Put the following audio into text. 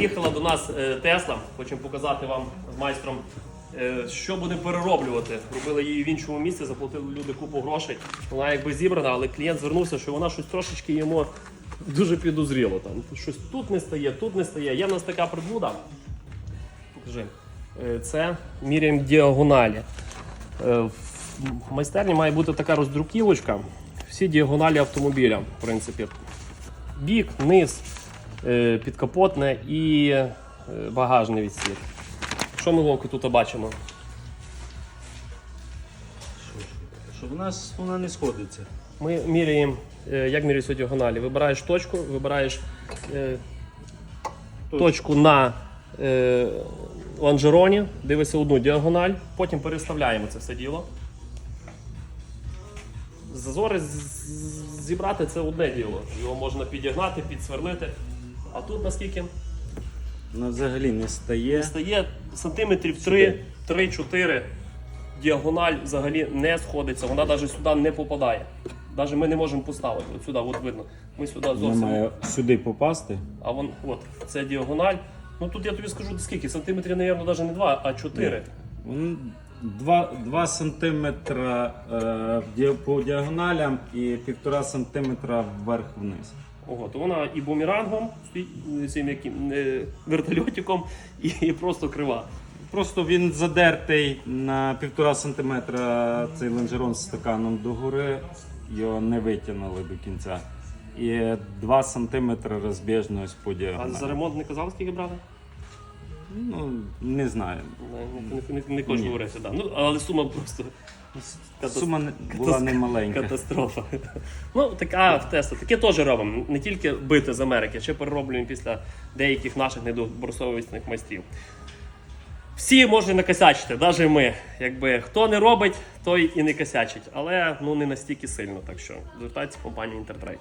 Їхала до нас е, Тесла, хочемо показати вам з майстром, е, що будемо перероблювати. Робили її в іншому місці, заплатили люди купу грошей. Вона якби зібрана, але клієнт звернувся, що вона щось трошечки йому дуже підозріло. Там щось тут не стає, тут не стає. Є в нас така приблуда. Покажи. Е, Це міряємо діагоналі. В майстерні має бути така роздруківочка. Всі діагоналі автомобіля, в принципі. Бік, низ, підкапотне і е, багажний відсік. Що ми Вовку, тут бачимо? Що в нас вона не сходиться. Ми міряємо, е, як міряються діагоналі. Вибираєш точку, вибираєш е, точку на е, лонжероні, дивишся одну діагональ, потім переставляємо це все діло. Зазори зібрати це одне діло. Його можна підігнати, підсверлити. А тут наскільки? Вона взагалі не стає. Не Стає сантиметрів 3, 3-4. Діагональ взагалі не сходиться, вона навіть сюди не попадає. Навіть ми не можемо поставити. От сюди, от видно. Ми сюди зовсім. має сюди попасти. А вон, от, це діагональ. Ну тут я тобі скажу скільки? Сантиметрів, мабуть, навіть не 2, а 4. Вон 2, 2 сантиметра е, по діагоналям і 1,5 сантиметра вверх-вниз. То вона і бумерангом, цим яким, е, вертольотиком, і, і просто крива. Просто він задертий на 1,5 сантиметра цей лонжерон з стаканом догори, його не витягнули до кінця. І 2 сантиметри розбіжність по А за ремонт не казали, скільки брали? Ну, не знаю. Не, не, не, не хочу говорити, да. ну, але сума просто катас- Сума не- була немаленька. Катастрофа. Ну, така в Тесла. Таке теж робимо. Не тільки бити з Америки, ще перероблюємо після деяких наших недобросовісних майстрів. Всі можуть накосячити, навіть ми. Якби хто не робить, той і не косячить. Але ну не настільки сильно. Так що звертайтеся в компанію Інтертрейд.